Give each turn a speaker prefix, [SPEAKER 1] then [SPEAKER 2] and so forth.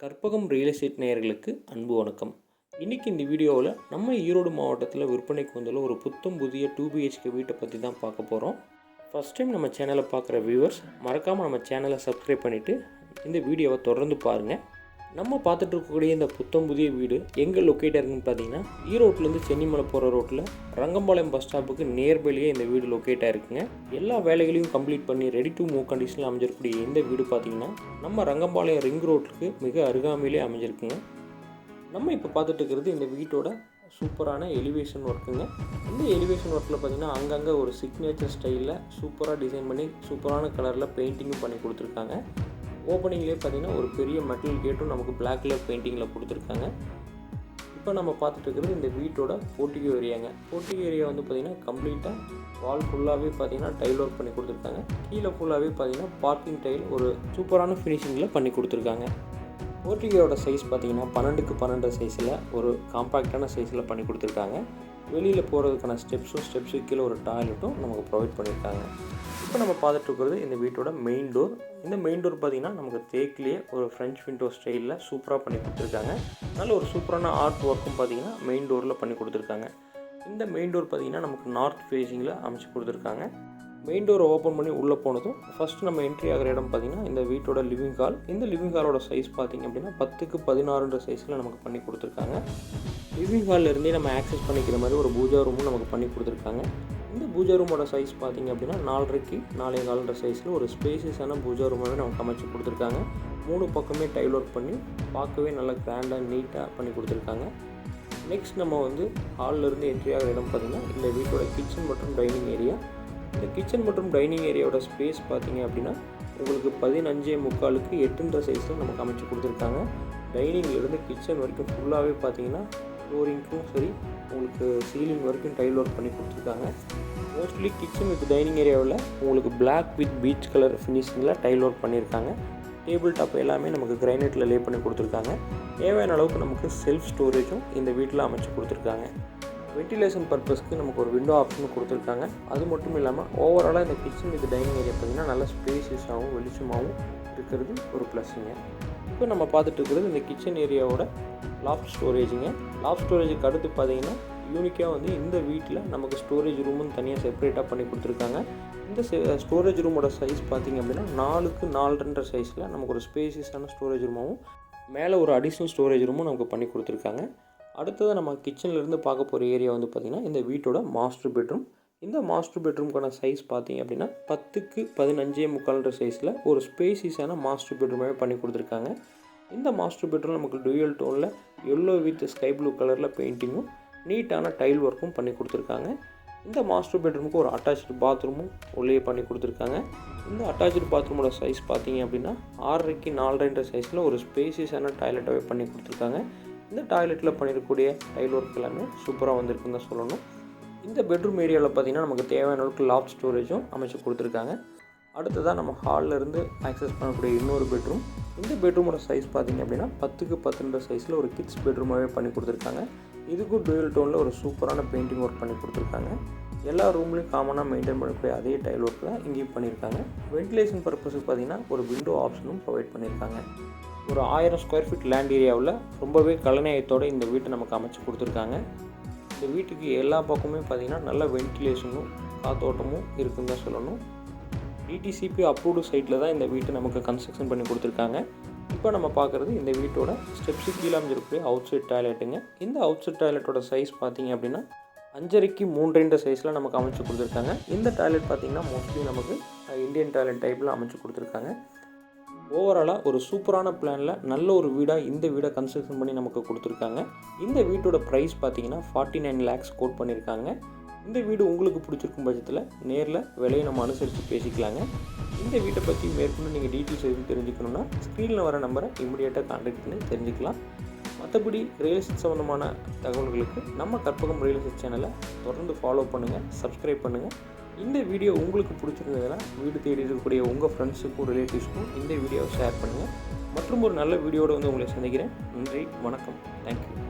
[SPEAKER 1] Karpagam real estate நேயர்களுக்கு அன்பு வணக்கம். இன்றைக்கி இந்த வீடியோவில் நம்ம ஈரோடு மாவட்டத்தில் விற்பனைக்கு வந்துள்ள ஒரு புத்தம் புதிய டூ பிஹெச்கே வீட்டை பற்றி தான் பார்க்க போகிறோம் ஃபஸ்ட் டைம் நம்ம சேனலை பார்க்குற வியூவர்ஸ் மறக்காமல் நம்ம சேனலை சப்ஸ்கிரைப் பண்ணிவிட்டு இந்த வீடியோவை தொடர்ந்து பாருங்கள் நம்ம பார்த்துட்டு இருக்கக்கூடிய இந்த புத்தம் புதிய வீடு எங்கே லொக்கேட் இருக்குன்னு பார்த்தீங்கன்னா ஈரோட்லேருந்து சென்னிமலை போகிற ரோட்டில் ரங்கம்பாளையம் பஸ் ஸ்டாப்புக்கு நேர்பலியே இந்த வீடு லொக்கேட் இருக்குங்க எல்லா வேலைகளையும் கம்ப்ளீட் பண்ணி ரெடி டு மூவ் கண்டிஷனில் அமைஞ்சிருக்கக்கூடிய இந்த வீடு பார்த்தீங்கன்னா நம்ம ரங்கம்பாளையம் ரிங் ரோட்டுக்கு மிக அருகாமையிலே அமைஞ்சிருக்குங்க. நம்ம இப்போ பார்த்துட்டு இருக்கிறது இந்த வீட்டோட சூப்பரான எலிவேஷன் ஒர்க்குங்க இந்த எலிவேஷன் ஒர்க்கில் பார்த்தீங்கன்னா அங்கங்கே ஒரு சிக்னேச்சர் ஸ்டைலில் சூப்பராக டிசைன் பண்ணி சூப்பரான கலரில் பெயிண்டிங்கும் பண்ணி கொடுத்துருக்காங்க. ஓப்பனிங்லேயே பார்த்தீங்கன்னா ஒரு பெரிய மெட்டல் கேட்டும் நமக்கு பிளாக் கலர் பெயிண்டிங்கில் கொடுத்துருக்காங்க. இப்போ நம்ம பார்த்துட்டு இருக்கிறது இந்த வீட்டோட போர்ட்டிகோ ஏரியாங்க போர்ட்டிகோ ஏரியா வந்து பார்த்திங்கன்னா கம்ப்ளீட்டாக வால் ஃபுல்லாகவே பார்த்தீங்கன்னா டைல் ஒர்க் பண்ணி கொடுத்துருக்காங்க. கீழே ஃபுல்லாகவே பார்த்தீங்கன்னா பார்க்கிங் டைல் ஒரு சூப்பரான ஃபினிஷிங்கில் பண்ணி கொடுத்துருக்காங்க. போர்ட்டிகோட சைஸ் பார்த்தீங்கன்னா பன்னெண்டுக்கு பன்னெண்டு சைஸில் ஒரு காம்பேக்டான சைஸில் பண்ணி கொடுத்துருக்காங்க. வெளியில் போகிறதுக்கான ஸ்டெப்ஸும் ஸ்டெப்ஸு கீழே ஒரு டாய்லெட்டும் நமக்கு ப்ரொவைட் பண்ணியிருக்காங்க இப்போ நம்ம பார்த்துட்டு இருக்கிறது இந்த வீட்டோட மெயின் டோர் இந்த மெயின் டோர் பார்த்தீங்கன்னா நமக்கு தேக்கிலேயே ஒரு ஃப்ரெஞ்ச் விண்டோ ஸ்டைலில் சூப்பராக பண்ணி கொடுத்துருக்காங்க. நல்ல ஒரு சூப்பரான ஆர்ட் ஒர்க்கும் பார்த்தீங்கன்னா மெயின் டோரில் பண்ணி கொடுத்துருக்காங்க. இந்த மெயின் டோர் பார்த்தீங்கன்னா நமக்கு நார்த் ஃபேஸிங்கில் அமைச்சு கொடுத்துருக்காங்க. மெயின் டோரை ஓப்பன் பண்ணி உள்ளே போனதும் ஃபஸ்ட் நம்ம என்ட்ரி ஆகிற இடம் பார்த்தீங்கன்னா இந்த வீட்டோட லிவிங் ஹால் இந்த லிவிங் ஹாலோட சைஸ் பார்த்தீங்க அப்படின்னா பத்துக்கு பதினாறுன்ற சைஸில் நமக்கு பண்ணி கொடுத்துருக்காங்க. லிவிங் ஹால்லேருந்தே நம்ம ஆக்சஸ் பண்ணிக்கிற மாதிரி ஒரு பூஜா ரூமும் நமக்கு பண்ணி கொடுத்துருக்காங்க. இந்த பூஜா ரூமோட சைஸ் பார்த்தீங்க அப்படின்னா நாலரைக்கு நாலே கால்ன்ற சைஸில் ஒரு ஸ்பேசியஸான பூஜா ரூமாகவே நமக்கு அமைச்சு கொடுத்துருக்காங்க. மூணு பக்கமே டைல் ஒர்க் பண்ணி பார்க்கவே நல்லா கிராண்டாக நீட்டாக பண்ணி கொடுத்துருக்காங்க. நெக்ஸ்ட் நம்ம வந்து ஹாலில் இருந்து என்ட்ரி ஆகிற இடம் பார்த்திங்கன்னா இந்த வீட்டோட கிச்சன் மற்றும் டைனிங் ஏரியா இந்த கிச்சன் மற்றும் டைனிங் ஏரியாவோட ஸ்பேஸ் பார்த்தீங்க அப்படின்னா உங்களுக்கு பதினஞ்சே முக்காலுக்கு எட்டுன்ற சைஸில் நமக்கு அமைச்சு கொடுத்துருக்காங்க. டைனிங்லேருந்து கிச்சன் வரைக்கும் ஃபுல்லாகவே பார்த்தீங்கன்னா ஃப்ளோரிங்க்கும் சரி உங்களுக்கு சீலிங் வரைக்கும் டைல் ஒர்க் பண்ணி கொடுத்துருக்காங்க. மோஸ்ட்லி கிச்சன் வித் டைனிங் ஏரியாவில் உங்களுக்கு பிளாக் வித் பீச் கலர் ஃபினிஷிங்கில் டைல் ஒர்க் பண்ணியிருக்காங்க. டேபிள் டாப் எல்லாமே நமக்கு கிரைனைட்டில் லே பண்ணி கொடுத்துருக்காங்க. தேவையான அளவுக்கு நமக்கு செல்ஃப் ஸ்டோரேஜும் இந்த வீட்டில் அமைச்சு கொடுத்துருக்காங்க. வென்டிலேஷன் பர்பஸ்க்கு நமக்கு ஒரு விண்டோ ஆப்ஷனும் கொடுத்துருக்காங்க. அது மட்டும் இல்லாமல் ஓவராலாக இந்த கிச்சன் வித் டைனிங் ஏரியா பார்த்திங்கன்னா நல்லா ஸ்பேசியஸாகவும் வெளிச்சமாகவும் இருக்கிறது ஒரு ப்ளஸ்ஸுங்க இப்போ நம்ம பார்த்துட்டு இருக்கிறது இந்த கிச்சன் ஏரியாவோட லாஃப்ட் ஸ்டோரேஜுங்க லாஃப்ட் ஸ்டோரேஜுக்கு அடுத்து பார்த்தீங்கன்னா யூனிக்காக வந்து இந்த வீட்டில் நமக்கு ஸ்டோரேஜ் ரூமும் தனியாக செப்பரேட்டாக பண்ணி கொடுத்துருக்காங்க. இந்த ஸ்டோரேஜ் ரூமோட சைஸ் பார்த்திங்க அப்படின்னா நாலுக்கு நாலுன்ற சைஸில் நமக்கு ஒரு ஸ்பேசியஸான ஸ்டோரேஜ் ரூமாகவும் மேலே ஒரு அடிஷ்னல் ஸ்டோரேஜ் ரூமும் நமக்கு பண்ணி கொடுத்துருக்காங்க. அடுத்தது நம்ம கிச்சன்லேருந்து பார்க்க போகிற ஏரியா வந்து பார்த்திங்கன்னா இந்த வீட்டோட மாஸ்டர் பெட்ரூம் இந்த மாஸ்டர் பெட்ரூம்க்கான சைஸ் பார்த்தீங்க அப்படின்னா பத்துக்கு பதினஞ்சே முக்கால்ன்ற சைஸில் ஒரு ஸ்பேசிஸான மாஸ்டர் பெட்ரூமாகவே பண்ணி கொடுத்துருக்காங்க. இந்த மாஸ்டர் பெட்ரூம் நமக்கு டூயல் டோனில் எல்லோ வித் ஸ்கை ப்ளூ கலரில் பெயிண்டிங்கும் நீட்டான டைல் ஒர்க்கும் பண்ணி கொடுத்துருக்காங்க. இந்த மாஸ்டர் பெட்ரூமுக்கு ஒரு அட்டாச்சு பாத்ரூமும் உள்ளே பண்ணி கொடுத்துருக்காங்க. இந்த அட்டாச்சு பாத்ரூமோட சைஸ் பார்த்தீங்க அப்படின்னா ஆறரைக்கு நாலரைன்ற சைஸில் ஒரு ஸ்பேசியஸான டாய்லெட்டாகவே பண்ணி கொடுத்துருக்காங்க. இந்த டாய்லெட்டில் பண்ணியிருக்கக்கூடிய டைல் ஒர்க் எல்லாமே சூப்பராக வந்திருக்குன்னு தான் சொல்லணும். இந்த பெட்ரூம் ஏரியாவில் பார்த்திங்கன்னா நமக்கு தேவையான அளவுக்கு லாப் ஸ்டோரேஜும் அமைச்சு கொடுத்துருக்காங்க. அடுத்ததாக நம்ம ஹாலில் இருந்து ஆக்சஸ் பண்ணக்கூடிய இன்னொரு பெட்ரூம் இந்த பெட்ரூமோட சைஸ் பார்த்திங்க அப்படின்னா பத்துக்கு பத்துன்ற சைஸில் ஒரு கிட்ஸ் பெட்ரூமாகவே பண்ணி கொடுத்துருக்காங்க. இதுக்கும் டூயல் டோனில் ஒரு சூப்பரான பெயிண்டிங் ஒர்க் பண்ணி கொடுத்துருக்காங்க. எல்லா ரூம்லேயும் காமனாக மெயின்டைன் பண்ணக்கூடிய அதே டைல் ஒர்க் தான் இங்கேயும் பண்ணியிருக்காங்க வென்டிலேஷன் பர்பஸுக்கு பார்த்திங்கன்னா ஒரு விண்டோ ஆப்ஷனும் ப்ரொவைட் பண்ணியிருக்காங்க ஒரு ஆயிரம் ஸ்கொயர் ஃபீட் லேண்ட் ஏரியாவில் ரொம்பவே கலைநயத்தோடு இந்த வீட்டை நமக்கு அமைச்சு கொடுத்துருக்காங்க. இந்த வீட்டுக்கு எல்லா பக்கமுமே பார்த்திங்கன்னா நல்ல வென்டிலேஷனும் காத்தோட்டமும் இருக்குன்னு தான் சொல்லணும். டிடிசிபி அப்ரூவ்டு சைட்டில் தான் இந்த வீட்டை நமக்கு கன்ஸ்ட்ரக்ஷன் பண்ணி கொடுத்துருக்காங்க. இப்போ நம்ம பார்க்குறது இந்த வீட்டோட ஸ்டெப்ஸு கீழே அமைஞ்சிருக்கிற அவுட் சைட் டாய்லெட்டுங்க இந்த அவுட் சைட் டாய்லெட்டோட சைஸ் பார்த்தீங்க அப்படின்னா அஞ்சரைக்கு மூன்றுன்ற சைஸில் நமக்கு அமைச்சு கொடுத்துருக்காங்க. இந்த டாய்லெட் பார்த்திங்கன்னா மோஸ்ட்லி நமக்கு இந்தியன் டாய்லெட் டைப்பில் அமைச்சு கொடுத்துருக்காங்க. ஓவராலாக ஒரு சூப்பரான பிளானில் நல்ல ஒரு வீடாக இந்த வீடை கன்ஸ்ட்ரக்ஷன் பண்ணி நமக்கு கொடுத்துருக்காங்க. இந்த வீட்டோட ப்ரைஸ் பார்த்தீங்கன்னா ஃபார்ட்டி நைன் லேக்ஸ் கோட் பண்ணியிருக்காங்க இந்த வீடு உங்களுக்கு பிடிச்சிருக்கும் பட்சத்தில் நேரில் விலையை நம்ம அனுசரித்து பேசிக்கலாங்க. இந்த வீட்டை பற்றி மேற்கொண்டு நீங்கள் டீட்டெயில்ஸ் எதுவும் தெரிஞ்சுக்கணுன்னா ஸ்க்ரீனில் வர நம்பரை இமீடியட்டாக கான்டாக்ட் பண்ணி தெரிஞ்சுக்கலாம். மற்றபடி ரியல் எஸ்டேட் சம்மந்தமான தகவல்களுக்கு நம்ம கற்பகம் ரியல் எஸ்டேட் சேனலை தொடர்ந்து ஃபாலோ பண்ணுங்கள் சப்ஸ்கிரைப் பண்ணுங்கள் இந்த வீடியோ உங்களுக்கு பிடிச்சிருந்ததுன்னா வீடு தேடி இருக்கக்கூடிய உங்கள் ஃப்ரெண்ட்ஸுக்கும் ரிலேட்டிவ்ஸ்க்கும் இந்த வீடியோவை ஷேர் பண்ணுங்கள் மற்றும் ஒரு நல்ல வீடியோடு வந்து உங்களை சந்திக்கிறேன். நன்றி வணக்கம். தேங்க்யூ